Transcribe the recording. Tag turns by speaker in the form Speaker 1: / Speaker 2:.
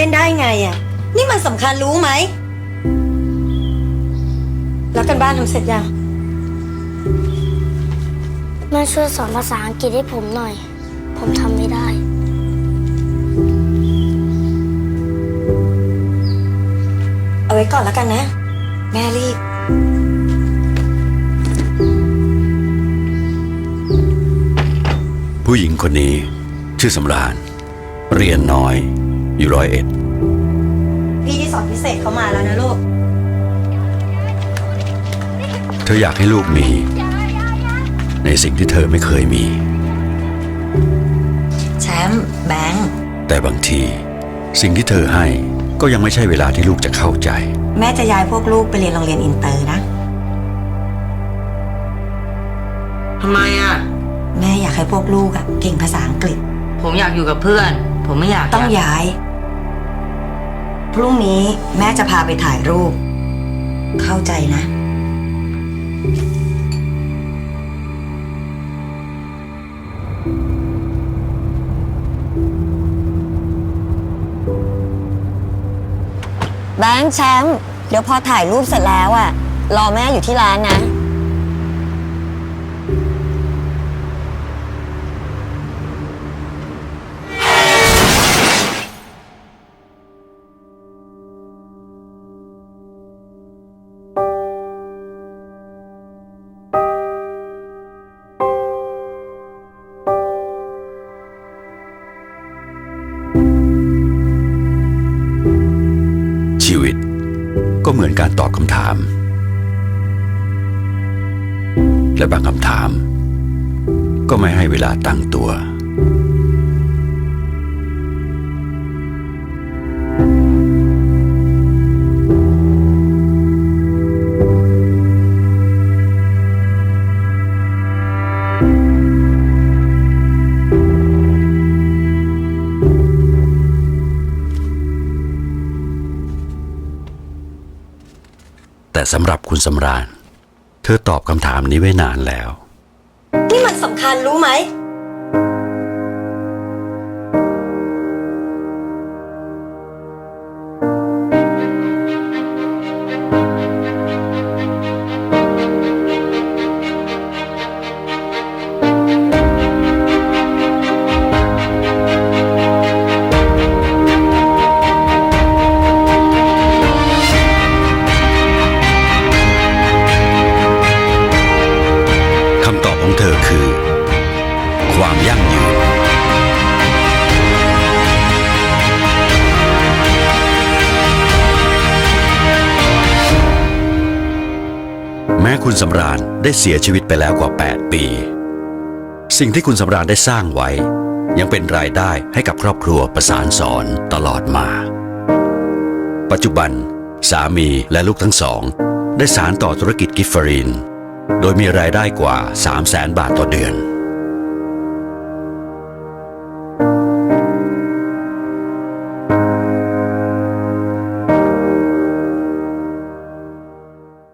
Speaker 1: ล่นได้ไงอะ นี่มันสำคัญรู้ไหม แล้วกันบ้านทำเสร็จยัง
Speaker 2: แม่ช่วยสอนภาษาอังกฤษให้ผมหน่อย ผมทำไม่ได้
Speaker 1: เอาไว้ก่อนแล้วกันนะ แม่รีบ
Speaker 3: ผู้หญิงคนนี้ชื่อสำราญ เรียนน้อย อยู่ร้อยเอ็ด
Speaker 1: พี่ที่สอนพิเศษเขามาแล้วนะลูก
Speaker 3: เธออยากให้ลูกมี ในสิ่งที่เธอไม่เคยมี
Speaker 1: แชมป์แบงค์
Speaker 3: แต่บางที สิ่งที่เธอให้ก็ยังไม่ใช่เวลาที่ลูกจะเข้าใจ
Speaker 1: แม่จะย้ายพวกลูกไปเรียนโรงเรียนอินเตอร์นะ
Speaker 4: ทำไมอะ
Speaker 1: แม่อยากให้พวกลูกอะเก่งภาษาอังกฤษ
Speaker 4: ผมอยากอยู่กับเพื่อน ผมไม่อยาก
Speaker 1: ต้องย้าย พรุ่งนี้แม่จะพาไปถ่ายรูป เข้าใจนะ
Speaker 5: แบงค์แชมป์เดี๋ยวพอถ่ายรูปเสร็จแล้วอะรอแม่อยู่ที่ร้านนะ
Speaker 3: เหมือนการตอบคำถาม และบางคำถาม ก็ไม่ให้เวลาตั้งตัว แต่สำหรับคุณสำราญ เธอตอบคำถามนี้ไว้นานแล้ว
Speaker 1: นี่มันสำคัญรู้ไห
Speaker 3: ม คุณสำราญได้เสียชีวิตไปแล้วกว่า 8 ปี สิ่งที่คุณสำราญได้สร้างไว้ ยังเป็นรายได้ให้กับครอบครัวประสานสอนตลอดมา ปัจจุบัน สามีและลูกทั้งสอง ได้สารต่อธุรกิจกิฟเฟอรีนโดยมีรายได้กว่า 3 0 0แสนบาทต่อเดือน